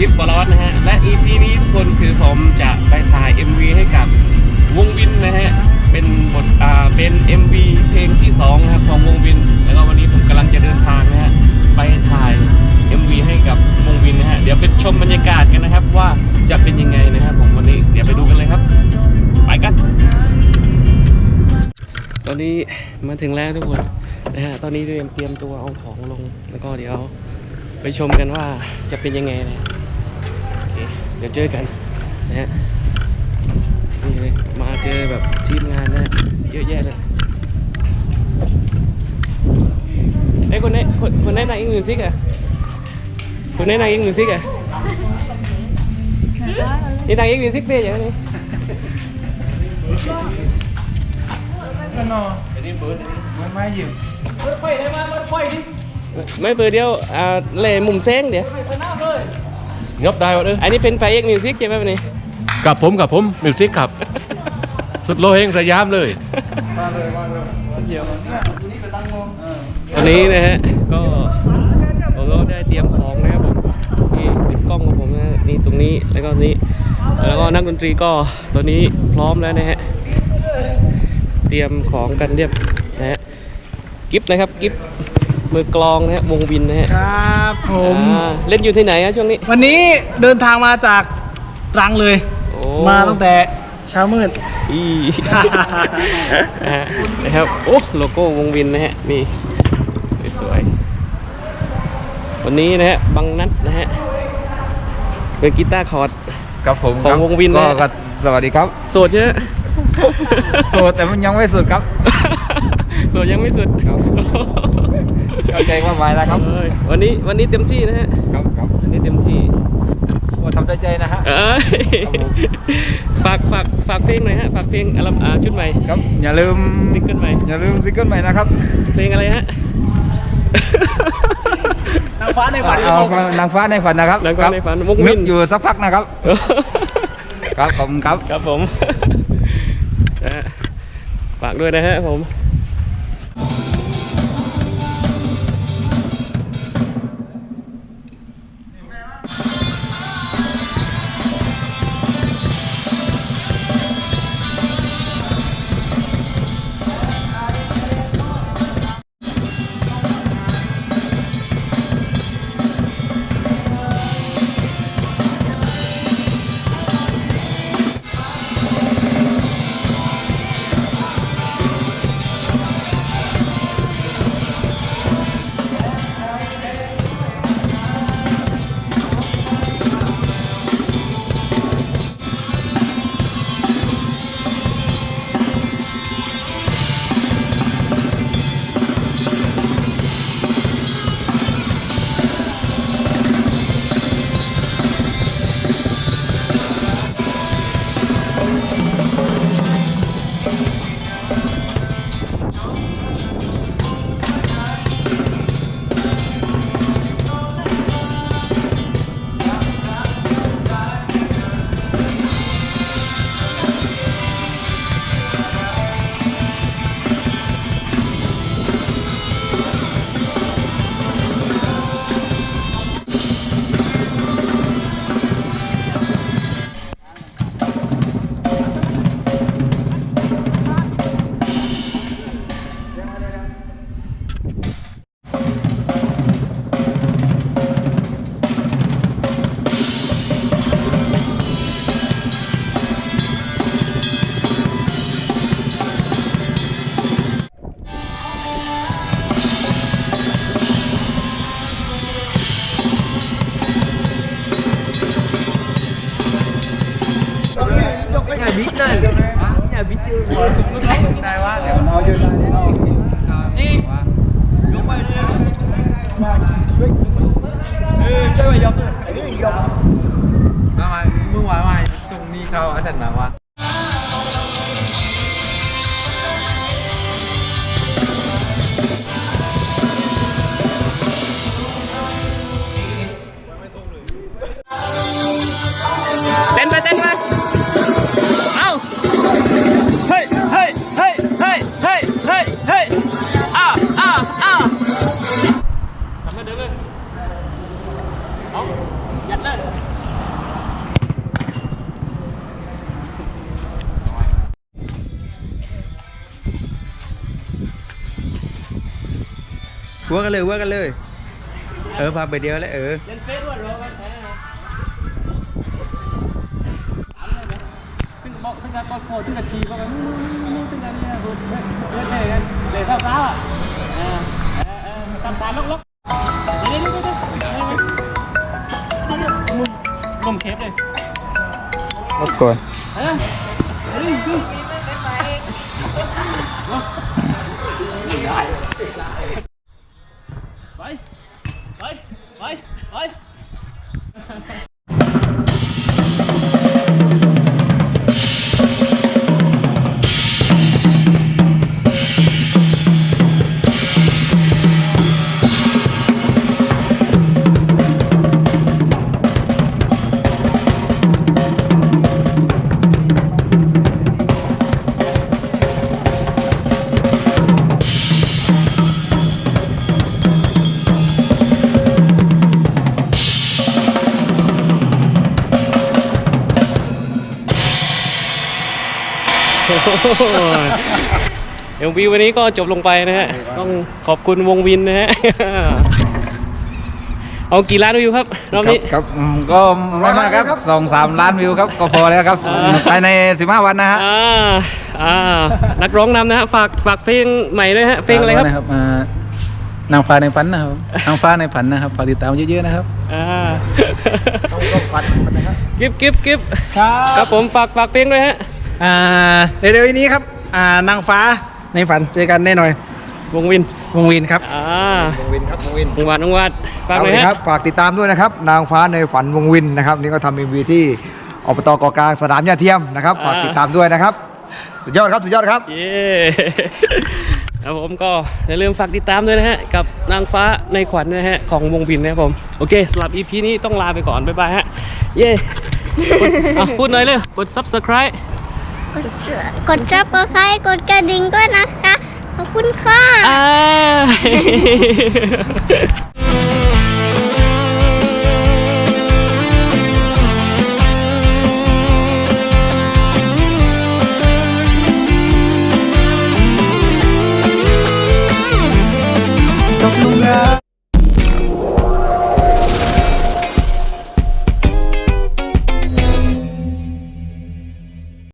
ยิปบอลนะฮะ และ EP นี้ทุกคนคือผมจะไปถ่าย MV ให้กับวงวินนะฮะ เป็นบทอ่าเป็น MV เพลงที่2นะครับของวงวิน แล้วก็วันนี้ผมกำลังจะเดินทางนะฮะ ไปถ่าย MV ให้กับวงวินนะฮะ เดี๋ยวไปชมบรรยากาศกันนะครับ ว่าจะเป็นยังไงนะครับผมวันนี้เดี๋ยวไปดูกันเลยครับ ไปกัน ตอนนี้มาถึงแล้วทุกคนนะฮะ ตอนนี้เตรียมเตรียมตัวเอาของลง แล้วก็เดี๋ยวไปชมกันว่าจะเป็นยังไงนะ เคเดี๋ยวเจอกันนะฮะนี่เลยมาเจอแบบทีมงานนะฮะเยอะแยะเลยไอ้ยคนไหนคนคนไหนนางอิงมิวสิกอะคนไหนนางอิงมิวสิกอะนี่นางอิงมิวสิกเป้อย่างนี้ก็นอนไม่ไม่ยืมไม่เปิดเดียวอ่าเล่มุมเซ้งเดี๋ยว ยบได้วะเด้ออันนี้เป็นไฟเอ็กมิวสิกใช่ไหมวันนี้กับผมกับผมมิวสิกครับ สุดโลเฮงสยามเลยมาเลยมาเลยเดี๋ยวเนี่ยนี่ไปตั้งงงเออวันนี้นะฮะก็ผมก็ได้เตรียมของนะครับผมนี่ติดกล้องของผมนะฮะนี่ตรงนี้แล้วก็นี้ แล้วก็นักดนตรีก็ตัวนี้พร้อมแล้วนะฮะเตรียมของกันเรียบนะฮะกิฟต์นะครับกิฟต์ มือกลองนะฮะวงวินนะฮะครับผม อ่าเล่นอยู่ที่ไหนฮะช่วงนี้ วันนี้เดินทางมาจากตรังเลย โอ้ มาตั้งแต่เช้ามืด อีนะฮะนะครับโอ้โลโก้วงวินนะฮะนี่สวยๆวันนี้นะฮะบังนัดนะฮะเป็นกีตาร์คอร์ด ครับผมของครับวงวินก็นะ ก็สวัสดีครับโสดใช่ไหม โสดแต่มันยังไม่สุดครับ โสดยังไม่สุดครับ เข้าใจความหมายนะครับ เอ้ยวันนี้วันนี้เต็มที่นะฮะ ครับครับวันนี้เต็มที่ก็ทำได้ใจนะฮะ เอ้ยครับผม ฝากฝากฝากเพลงหน่อยฮะ ฝากเพลงอัลบั้มอ่าชุดใหม่ ครับอย่าลืมซิงเกิลใหม่ อย่าลืมซิงเกิลใหม่นะครับเพลงอะไรฮะ นางฟ้าในฝันเอานางฟ้าในฝันนะครับนางฟ้าในฝันครับวงวินนึกอยู่สักพักนะครับ ครับขอบคุณครับ ครับผมนะฮะฝากด้วยนะฮะผม มามาเมื่อวานมาตรงนี้เขาอาจารย์มาว่าเวัวกันเลยวัวกันเลย เออพาไปเดียวเลยเออเล่นเฟซด้วยรอไว้แพ้นะขึ้นบอกตั้งแต่กดโฟตั้งแต่ทีก็ไปนู่งแต่เนี่ยเฮ้ยเฮ้ยเฮ้ยเลยเลยเท้าเท้าอะออเออเออตามตาลกๆเดี๋ยวเดี๋ยวเดี๋ยวเดี๋ยวเดี๋ยวเดี๋ยวมุมมุมเคฟเลยรบกวนเออเฮ้ยเฮ้ย ไปไปไปไป เอ็มวีวันนี้ก็จบลงไปนะฮะ ต้องขอบคุณวงวินนะฮะ เอากี่ล้านวิวครับรอบนี้ ครับอืมก็ไม่มากครับสองสามล้านวิวครับ ก็พอแล้วครับภายในสิบห้าวันนะฮะอ่า อ่า นักร้องนำนะฮะ ฝากฝากเพลงใหม่ด้วยฮะ เพลงอะไรครับนะครับอ่านางฟ้าในฝันนะครับนางฟ้าในฝันนะครับฝากติดตามเยอะๆนะครับ อ่า ต้องฝันนะครับ กิฟกิฟกิฟครับผมฝากฝากเพลงด้วยฮะ อ่าเร็วๆนี้ครับอ่านางฟ้าในฝันเจอกันแน่นอนวงวินวงวินครับอ่าวงวินครับวงวินวงวาดวงวาดฝากหน่อยคฮะรับฝากติดตามด้วยนะครับ นางฟ้าในฝันวงวินนะครับ นี่ก็ทำเอ็มวีที่อบตกอกลางสนามยาเทียมนะครับฝากติดตามด้วยนะครับ สุดยอดครับสุดยอดครับเย้ครับผมก็อย่าลืมฝากติดตามด้วยนะฮะกับนางฟ้าในขวัญนะฮะของวงบินนะครับผมโอเคสำหรับ EP นี้ต้องลาไปก่อนบ๊ายบายฮะเย้กดอะพูดหน่อยเลยกด subscribe กดซับก็ไครต์กดกระดิ่งด้วยนะคะ ขอบคุณค่ะ อ่า